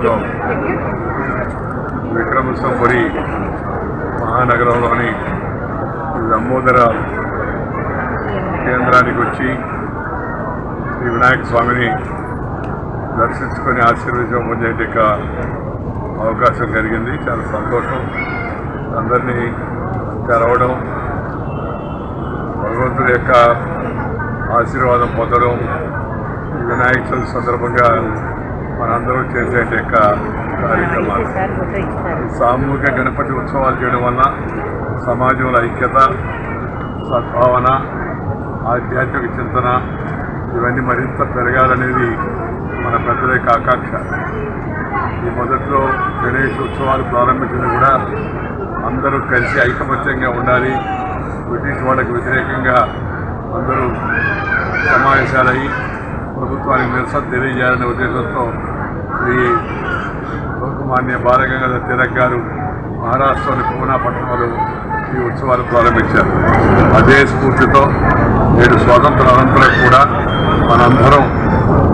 రాష్ట్రంలో విక్రమసంపురి మహానగరంలోని లంబోదర కేంద్రానికి వచ్చి శ్రీ వినాయక స్వామిని దర్శించుకొని ఆశీర్వచనం పొందేట యొక్క అవకాశం కలిగింది. చాలా సంతోషం. అందరినీ తెరవడం భగవంతుడి యొక్క ఆశీర్వాదం పొందడం ఈ వినాయక చవితి సందర్భంగా మనందరం చేసే యొక్క కార్యక్రమాలు. సామూహిక గణపతి ఉత్సవాలు చేయడం వల్ల సమాజంలో ఐక్యత సద్భావన ఆధ్యాత్మిక చింతన ఇవన్నీ మరింత పెరగాలనేది మన పెద్దల యొక్క ఆకాంక్ష. ఈ మొదట్లో గణేష్ ఉత్సవాలు ప్రారంభించిన కూడా అందరూ కలిసి ఐకమత్యంగా ఉండాలి. బ్రిటిష్ వాళ్ళకు వ్యతిరేకంగా అందరూ సమావేశాలయ్యి ప్రభుత్వానికి నిరసన తెలియజేయాలనే ఉద్దేశంతో శ్రీ లోకమాన్య బాలగంగాధర తిలక్ గారు మహారాష్ట్రలోని పూనా పట్టణంలో ఈ ఉత్సవాలు ప్రారంభించారు. అదే స్ఫూర్తితో నేడు స్వాతంత్ర అనంతరం కూడా మనందరం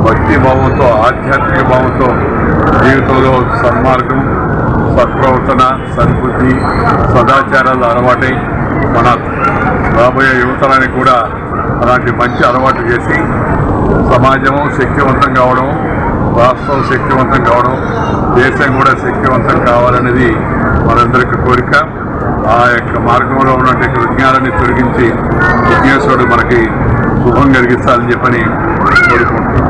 భక్తి భావంతో ఆధ్యాత్మిక భావంతో జీవితంలో సన్మార్గం సత్ప్రవర్తన సద్బుద్ధి సదాచారాలు అలవాటై మన రాబోయే యువతరానికి కూడా అలాంటి మంచి అలవాటు చేసి సమాజం శక్తివంతం కావడం రాష్ట్రం శక్తివంతం కావడం దేశం కూడా శక్తివంతం కావాలనేది మనందరికి కోరిక. ఆ యొక్క మార్గంలో ఉన్నటువంటి విజ్ఞానాన్ని తొలగించి విజ్ఞేశ్వరుడు మనకి శుభం కలిగిస్తారని చెప్పని కోరుకుంటున్నాం.